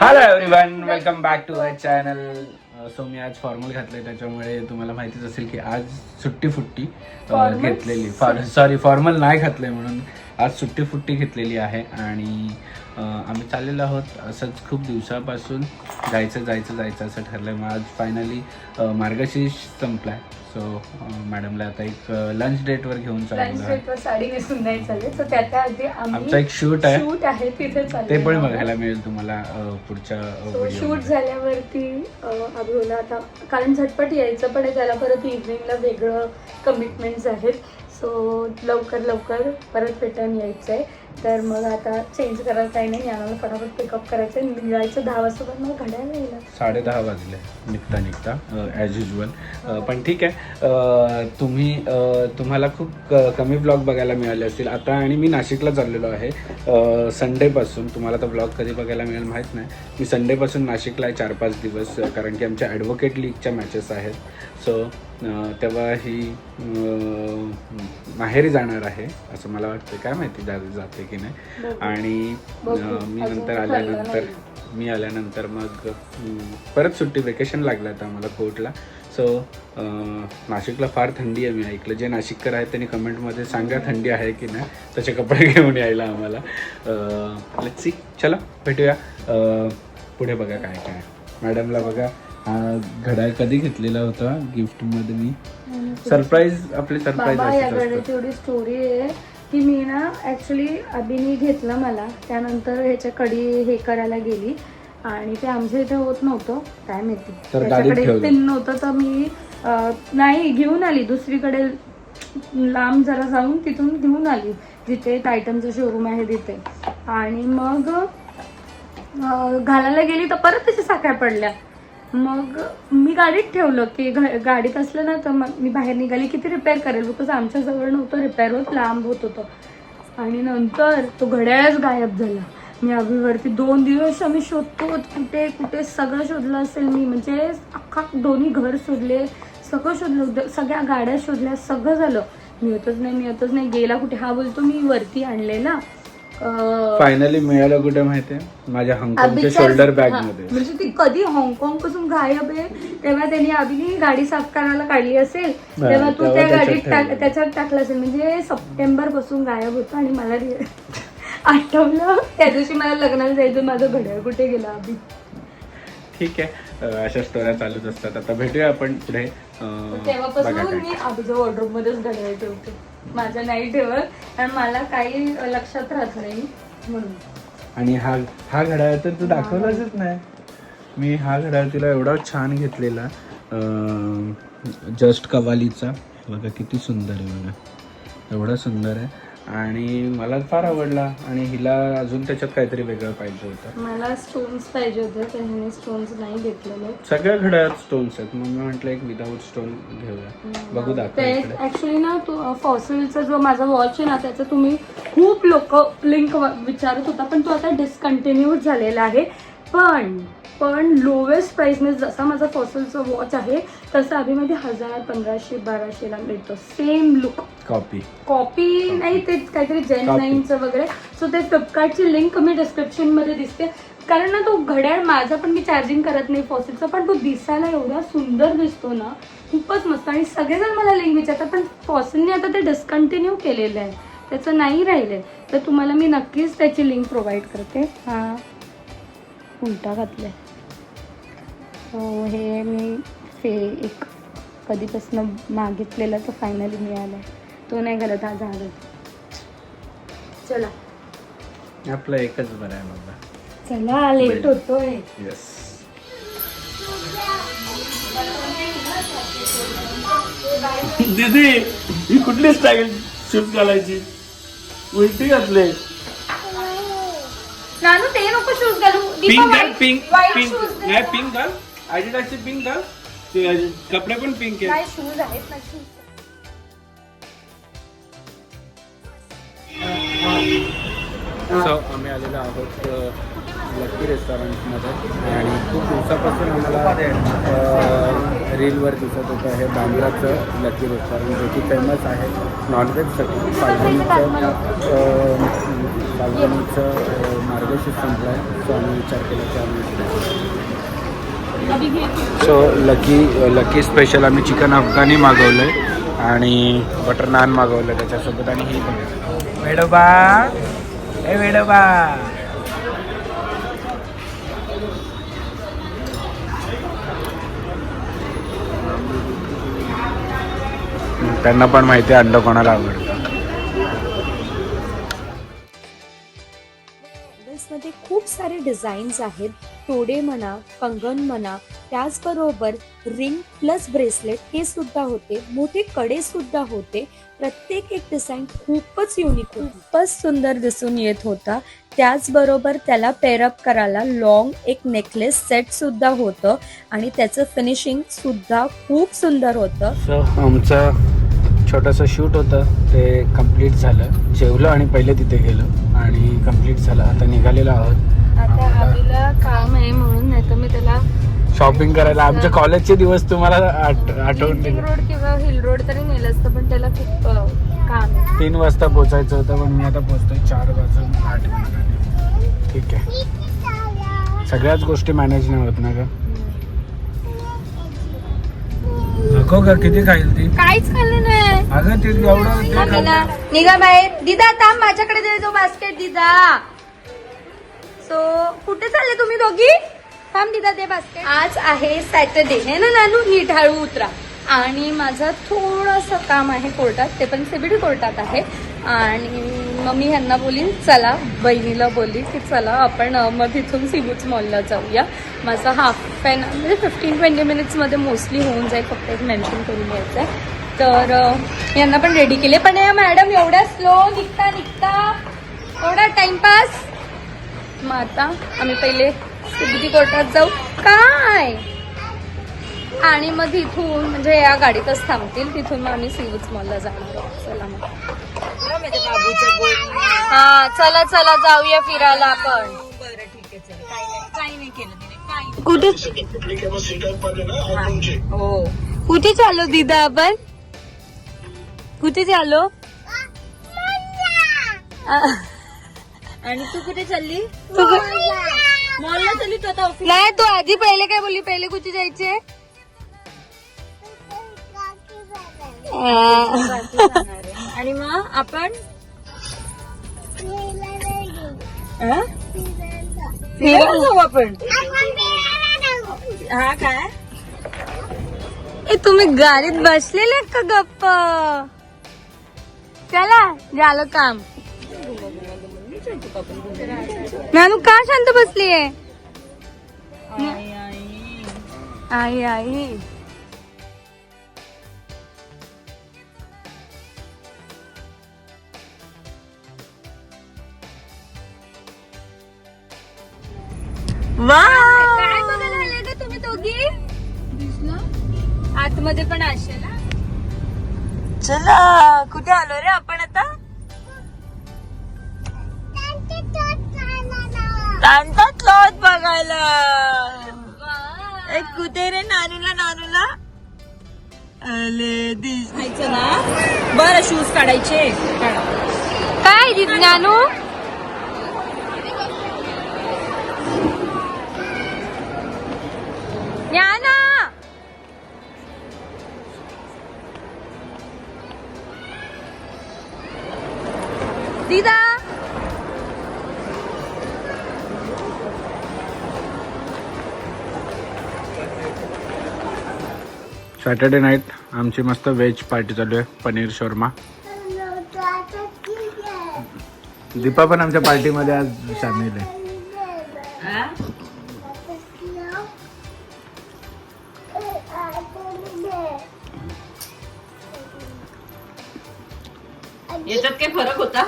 hello everyone welcome back to our channel so मी आज formal घातलंय त्याच्यामुळे तुम्हाला माहितीच असेल की आज सुट्टी फुट्टी Formal? घेतलेली. सॉरी फॉर्मल नाही घातलंय म्हणून. आज सुट्टी फुट्टी घेतलेली आहे आणि आम्ही चाललेलो आहोत असंच खूप दिवसापासून जायचं जायचं जायचं असं ठरलंय. मग आज फायनली मार्गशीर्ष संपलाय. सो मॅडमला आता एक लंच डेटवर घेऊन चाललो आहे. डेटवर साडी नेसून नाही चालेल. त्याच्या आधी आमचा एक शूट आहे. शूट आहे तिथे ते पण. बघायला मिळेल तुम्हाला पुढच्या शूट झाल्यावरती अभिला आता कारण झटपट यायचं पण आहे त्याला परत इव्हनिंगला वेगळं कमिटमेंट्स आहेत. सो लवकर लवकर परत रिटर्न यायचं आहे तर मग आता चेंज करायला काही नाही याला फटाफट पिकअप करायचं आहे निघायचं दहा वाजता पण मग घड्याला येईल साडे दहा वाजले. निघता निघता ॲज युजल पण ठीक आहे. तुम्ही तुम्हाला खूप क- कमी ब्लॉग बघायला मिळाले असतील. आता आणि मी नाशिकला चाललेलो आहे. संडेपासून तुम्हाला तर ब्लॉग कधी बघायला मिळेल माहीत नाही. मी संडेपासून नाशिकला आहे चार पाच दिवस. कारण की आमच्या ॲडव्होकेट लीगच्या मॅचेस आहेत. सो तेव्हा ही माहेरी जाणार आहे असं मला वाटतं काय माहिती जा जाते की नाही. आणि मी नंतर आल्यानंतर. मी आल्यानंतर मग परत सुट्टी वेकेशन लागलं आता आम्हाला कोर्टला. सो नाशिकला फार थंडी आहे मी ऐकलं. जे नाशिककर आहेत त्यांनी कमेंटमध्ये सांगा थंडी आहे की नाही. तसे कपडे घेऊन यायला आम्हाला. सी चला भेटूया. पुढे बघा काय काय. मॅडमला बघा. हा घड्याळ कधी घेतलेला होता? गिफ्टमध्ये मी. सरप्राईज आपले सरप्राईज बाबा या एवढी स्टोरी आहे की मी ना ॲक्च्युली अभिनी घेतलं मला. त्यानंतर ह्याच्या कडी हे करायला गेली. आणि ते आमच्या इथे होत नव्हतं. काय माहिती. तर गाडीत त्याच्याकडे ठेवलं. पिन नव्हतं तर मी अं, नाही घेऊन आली. दुसरीकडे लांब जरा जाऊन तिथून घेऊन आली जिथे टायटनचं शोरूम आहे तिथे. आणि मग अं, घालायला गेली तर परत तशा साखळ्या पडल्या. मग मी गाडीत ठेवलं की घ- गाडीत असलं ना तर मग मी बाहेर निघाली किती रिपेअर करेल? बिकॉज आमच्याजवळ नव्हतं रिपेअर होत लांब होत होतं. आणि नंतर तो घड्याळच गायब झाला. मी अभिवरती दोन दिवस आम्ही शोधतो कुठे कुठे सगळं शोधलं असेल मी. म्हणजे अख्खा दोन्ही घर शोधले सगळं शोधलं सगळ्या गाड्या शोधल्या सगळं झालं. मिळतच नाही मिळतच नाही. गेला कुठे? हा बोलतो मी वरती आणलेला फायनली मिळालं कुठे माहितीये? माझ्या हाँगकाँगच्या शोल्डर बॅगमध्ये. म्हणजे ती कधी हाँगकाँगपासून गायब आहे तेव्हा त्यांनी अभिनी गाडी साफ करायला काढली असेल तेव्हा तू त्या गाडीत. त्याच्यात टाकलं असेल. म्हणजे सप्टेंबरपासून गायब होतं आणि मला आठवलं. त्या दिवशी मला लग्नाला जायचं माझं घड्याळ कुठे गेलं अभि? ठीक आहे. अशा स्टोऱ्या चालूच असतात. आता भेटूया आपण पुढे. तेव्हापासून मी अभिच्या वॉर्ड्रोब मध्येच घड्याळ ठेवते. माझ्या नाही ठेवत. कारण मला काही लक्षात राहत नाही म्हणून. आणि हा हा घड्याळ तर तू दाखवलाच नाही. मी हा घड्याळ तिला एवढा छान घेतलेला. जस्ट कवालीचा बघा किती सुंदर आहे बघा. एवढा सुंदर आहे. आणि मला फार आवडला आणि हिला अजून त्याच्यात काहीतरी वेगळं पाहिजे होतं. मला स्टोन्स पाहिजे होते तर ह्याने स्टोन्स नाही घेतलेले. सगळ्या घड्याळात स्टोन्स आहेत मग मी म्हटलं एक विदाऊट स्टोन घेऊया. बघू दाखव ऍक्च्युली ना तो फॉसिलचा जो माझा वॉच आहे ना त्याचं तुम्ही खूप लोक लिंक विचारत होता पण तो आता डिस्कंटिन्यूड झालेला आहे. पण पण लोवेस्ट प्राइसने जसा माझा फॉसिलचा वॉच आहे तसं अभिमध्ये हजार पंधराशे बाराशेला मिळतो. सेम लुक कॉपी कॉपी नाही ते काहीतरी जेन Copy. नाईनचं वगैरे. सो ते फ्लिपकार्टची लिंक मी डिस्क्रिप्शनमध्ये दिसते. कारण ना तो घड्याळ माझा पण मी चार्जिंग करत नाही फॉसिलचा पण तो दिसायला एवढा सुंदर दिसतो ना. खूपच मस्त. आणि सगळेजण मला लिंक विचारतात पण फॉसिलने आता ते डिस्कंटिन्यू केलेलं आहे. त्याचं नाही राहिलंय. तर तुम्हाला मी नक्कीच त्याची लिंक प्रोव्हाइड करते. हा. उलटा घातलाय. हो हे मी फे एक कधीपासून मागितलेला तो फायनली मिळाला तो नाही घालत हा झाड. चला. आपलं एकच बरं आहे बाबा चला लेट होतोय. येस दीदी ही कुठली स्टाईल शूज घालायची? उलटी घातले. नानू ते नको शूज घालू. पिंक घाल पिंक पिंक. नाही पिंक घाल. ॲडिडासचे पिंक घाल. ते कपडे पण पिंक आहेत. नाही शूज आहेत ना शूज सो आम्ही आलेलो आहोत अ, लकी रेस्टॉरंटमध्ये. आणि खूप दिवसापासून आम्हाला रीलवर दिसत होतं हे बांद्राचं लकी रेस्टॉरंट जे की फेमस आहे. नॉनव्हेजसाठी फाल्गुनीचं फाल्गुनीचं मार्गशीर्ष संपलं आहे सो आम्ही विचार केला की आम्ही सो लकी लकी स्पेशल आम्ही चिकन अफगाणी मागवलं आहे आणि बटर नान मागवलं त्याच्यासोबत आणि ही पण. वेडोबा. ए वेडोबा. त्यांना पण माहिती आहे अंड कोणाला आवडतं. मध्ये खूप सारे डिझाईन्स आहेत. तोडे म्हणा कंगन म्हणा त्याचबरोबर रिंग प्लस ब्रेसलेट हे सुद्धा होते. मोठे कडे सुद्धा होते. प्रत्येक एक डिझाईन खूपच युनिक खूपच सुंदर दिसून येत होता. त्याचबरोबर त्याला पेरअप करायला लॉंग एक नेकलेस सेट सुद्धा होतं. आणि त्याचं फिनिशिंग सुद्धा खूप सुंदर होतं. आमचं छोटंसं शूट होतं. ते कंप्लीट झालं. जेवलो आणि पहिले तिथे गेलो. आणि कंप्लीट झालं. आता निघालेलो आहोत. आता हवीला काम आहे म्हणून नाही तर मी त्याला शॉपिंग करायला आमच्या कॉलेजचे दिवस तुम्हाला आठ दिले रोड किंवा हिल रोड तरी नेलं असतं पण त्याला खूप अ, काम आहे. तीन वाजता पोचायचं होतं पण मी आता पोचतोय चार वाजून आठ मिनिटांनी. ठीक आहे. सगळ्याच गोष्टी मॅनेज नाही होत ना ग. नको का किती खाईल ती? काहीच खाल्लं नाही. अगं ते एवढं निघा बाहेर. दिदा थांब माझ्याकडे दे जो बास्केट दिदा. सो कुठे चालले तुम्ही दोघी? थांब दिदा ते बास्केट आज आहे सॅटरडे हे ना नानू? नीट हळू उतरा. आणि माझं थोडंसं काम आहे कोर्टात. ते पण सीबीडी कोर्टात आहे. आणि मग मी ह्यांना बोलीन चला बहिणीला बोलली की चला आपण मग तिथून सिबूच मॉलला जाऊया. माझं हाफ एन म्हणजे फिफ्टीन ट्वेंटी मिनिट्समध्ये मोस्टली होऊन जाईल फक्त एक मेन्शन करून यायचं आहे तर यांना पण रेडी केले. पण या मॅडम एवढ्या स्लो निघता निघता. एवढा टाइमपास मग आता आम्ही पहिले सिद्धी कोर्टात जाऊ. काय? आणि मग तिथून म्हणजे या गाडीतच थांबतील. तिथून मग आम्ही सिवूच मॉलला जाणार आहोत. चला मग. हा चला चला जाऊया फिरायला आपण. कुठे? कुठे चाललो दिदा आपण? कुठे चाललो? आणि तू कुठे चालली? तू मॉलला चालली तू आता ऑफिस नाही तू आधी पहिले काय बोलली? पहिले कुठे जायचे? आणि मग आपण? अं? फिरायला जाऊ आपण. हा काय? ए तुम्ही गाडीत बसलेले का गप्प? चला झालं काम. नानू का शांत बसलीये? आई आई. काय बघायला आले का तुम्ही दोघी? आतमध्ये पण असेल चला कुठे आलो रे आपण? तांतात लॉज बघायला. एक कुठे रे नानूला नानूला? अले दिसायचं ना? बरं शूज काढायचे. काढा. काय नानू? सॅटर्डे नाईट आमची मस्त व्हेज पार्टी चालू आहे पनीर शोरमा. दीपा पण आमच्या पार्टीमध्ये आज सामील आहे. याच्यात काय फरक होता?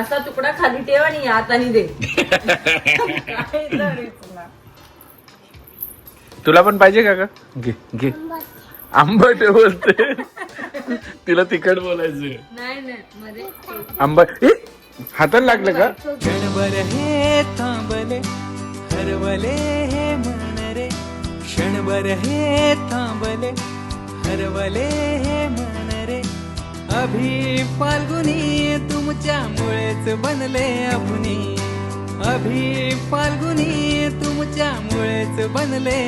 असा तुकडा खाली ठेव आणि दे. काय तरीच ना. तुला पण पाहिजे का ग? घे घे. आंबट बोलते. तिला तिखट बोलायचं नाही नाही मध्ये. आंबट. ए, हाताला लागलं का? क्षणभर हे थांबले हरवले हे मन रे क्षणभर हे थांबले हरवले हे मन रे अभि फाल्गुनी तुमच्यामुळेच बनले अभुनी. अभि फाल्गुनी तुमच्यामुळेच बनले